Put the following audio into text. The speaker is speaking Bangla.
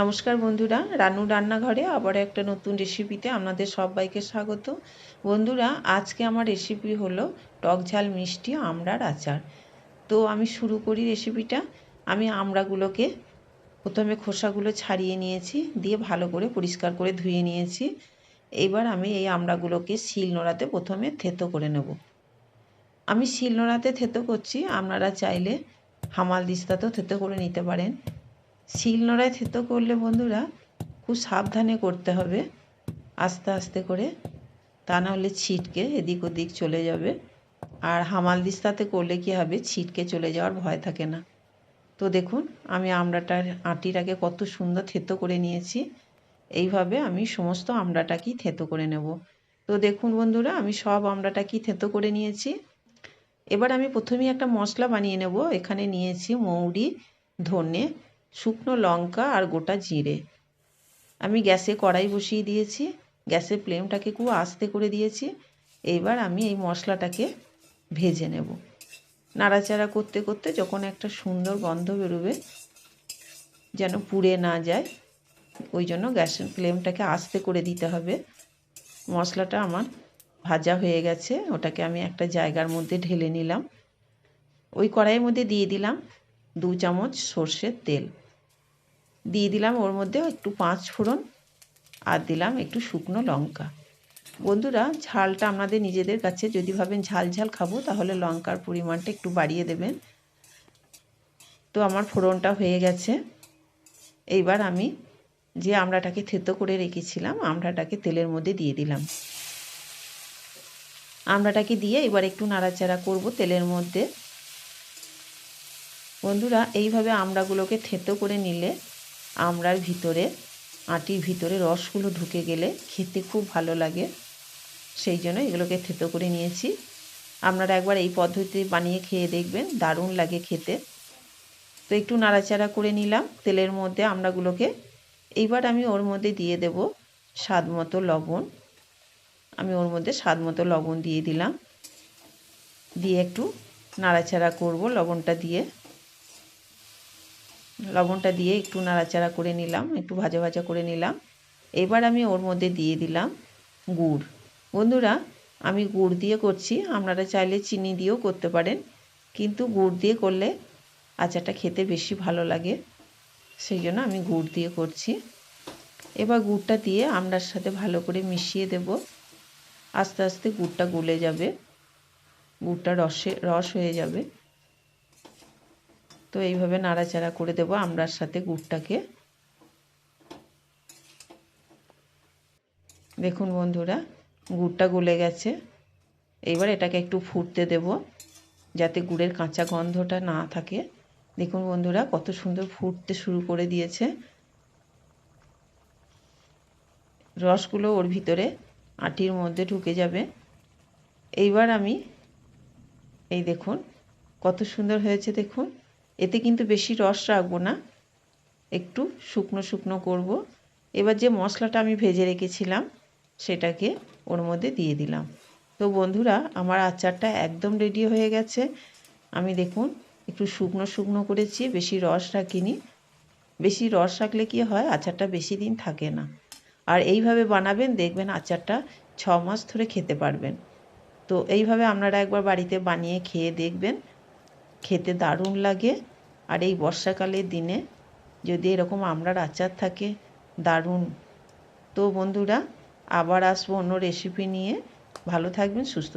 নমস্কার বন্ধুরা, রানু রান্নাঘরে আবার একটা নতুন রেসিপিতে আপনাদের সবাইকে স্বাগত। বন্ধুরা, আজকে আমার রেসিপি হলো টক ঝাল মিষ্টি আমড়ার আচার। তো আমি শুরু করি রেসিপিটা আমি আমড়াগুলোকে প্রথমে খোসাগুলো ছাড়িয়ে নিয়েছি, দিয়ে ভালো করে পরিষ্কার করে ধুয়ে নিয়েছি। এবার আমি এই আমড়াগুলোকে শিল নোড়াতে প্রথমে থেতো করে নেব। আমি শিল নোড়াতে থেতো করছি, আপনারা চাইলে হামাল দিস্তাতেও থেতো করে নিতে পারেন। শিলনোড়ায় থেতো করলে বন্ধুরা খুব সাবধানে করতে হবে। আস্তে আস্তে করে। তা নাহলে ছিটকে এদিক ওদিক চলে যাবে। আর হামাল দিস্তাতে করলে কি হবে? ছিটকে চলে যাওয়ার ভয় থাকে না। তো দেখুন, আমি আমড়াটার আটিটাকে কত সুন্দর থেতো করে নিয়েছি। এইভাবে আমি সমস্ত আমড়াটাকেই থেতো করে নেব। তো দেখুন বন্ধুরা, আমি সব আমড়াটাকেই থেতো করে নিয়েছি। এবার আমি প্রথমেই একটা মশলা বানিয়ে নেব। এখানে নিয়েছি মৌরি, ধনে শুকনো লঙ্কা আর গোটা জিরে। আমি গ্যাসে কড়াই বসিয়ে দিয়েছি। গ্যাসের ফ্লেমটাকে খুব আস্তে করে দিয়েছি। এইবার আমি এই মশলাটাকে ভেজে নেব। নাড়াচাড়া করতে করতে যখন একটা সুন্দর গন্ধ বেরোবে, যেন পুড়ে না যায়, ওই জন্য গ্যাসের ফ্লেমটাকে আস্তে করে দিতে হবে। মশলাটা আমার ভাজা হয়ে গেছে। ওটাকে আমি একটা জায়গার মধ্যে ঢেলে নিলাম। ওই কড়াইয়ের মধ্যে দিয়ে দিলাম দু চামচ সর্ষের তেল। দিয়ে দিলাম ওর মধ্যে একটু পাঁচ ফোড়ন আর দিলাম একটু শুকনো লঙ্কা। বন্ধুরা, ঝালটা আপনাদের নিজেদের কাছে যদি ভাবেন ঝাল ঝাল খাব, তাহলে লঙ্কার পরিমাণটা একটু বাড়িয়ে দেবেন। তো আমার ফোড়নটা হয়ে গেছে। এইবার আমি যে আমড়াটাকে থেতো করে রেখেছিলাম, আমড়াটাকে তেলের মধ্যে দিয়ে দিলাম। আমড়াটাকে দিয়ে এবার একটু নাড়াচাড়া করব তেলের মধ্যে। বন্ধুরা, এইভাবে আমড়াগুলোকে থেতো করে নিলে আমড়ার ভিতরে, আটির ভিতরে রসগুলো ঢুকে গেলে খেতে খুব ভালো লাগে। সেই জন্য এগুলোকে থেতো করে নিয়েছি। আপনারা একবার এই পদ্ধতি বানিয়ে খেয়ে দেখবেন, দারুণ লাগে খেতে। তো একটু নাড়াচাড়া করে নিলাম তেলের মধ্যে আমড়াগুলোকে। এইবার আমি ওর মধ্যে দিয়ে দেব স্বাদ মতো লবণ। আমি ওর মধ্যে স্বাদ মতো লবণ দিয়ে দিলাম। দিয়ে একটু নাড়াচাড়া করব লবণটা দিয়ে। লবণটা দিয়ে একটু নাড়াচাড়া করে নিলাম, একটু ভাজা ভাজা করে নিলাম। এবার আমি ওর মধ্যে দিয়ে দিলাম গুড়। বন্ধুরা, আমি গুড় দিয়ে করছি, আপনারা চাইলে চিনি দিয়েও করতে পারেন, কিন্তু গুড় দিয়ে করলে আচারটা খেতে বেশি ভালো লাগে, সেই জন্য আমি গুড় দিয়ে করছি। এবার গুড়টা দিয়ে আমড়ার সাথে ভালো করে মিশিয়ে দেব। আস্তে আস্তে গুড়টা গলে যাবে, গুড়টা রসে, রস হয়ে যাবে। তো এইভাবে নাড়াচাড়া করে দেবো আমড়ার সাথে গুড়টাকে। দেখুন বন্ধুরা, গুড়টা গলে গেছে। এইবার এটাকে একটু ফুটতে দেব, যাতে গুড়ের কাঁচা গন্ধটা না থাকে। দেখুন বন্ধুরা, কত সুন্দর ফুটতে শুরু করে দিয়েছে। রসগুলো ওর ভিতরে আটির মধ্যে ঢুকে যাবে। এইবার আমি, এই দেখুন, কত সুন্দর হয়েছে দেখুন। এতে কিন্তু বেশি রস রাখব না, একটু শুকনো শুকনো করব। এবার যে মশলাটা আমি ভেজে রেখেছিলাম, সেটাকে ওর মধ্যে দিয়ে দিলাম। তো বন্ধুরা, আমার আচারটা একদম রেডি হয়ে গেছে। আমি দেখুন, একটু শুকনো শুকনো করেছি, বেশি রস রাখিনি। বেশি রস রাখলে কি হয়, আচারটা বেশি দিন থাকে না। আর এইভাবে বানাবেন, দেখবেন আচারটা ছ মাস ধরে খেতে পারবেন। তো এইভাবে আপনারা একবার বাড়িতে বানিয়ে খেয়ে দেখবেন। খেতে দারুণ লাগে। আর এই বর্ষাকালের দিনে যদি এরকম আমরার আচার থাকে, দারুণ। তো বন্ধুরা, আবার আসব অন্য রেসিপি নিয়ে। ভালো থাকবেন, সুস্থ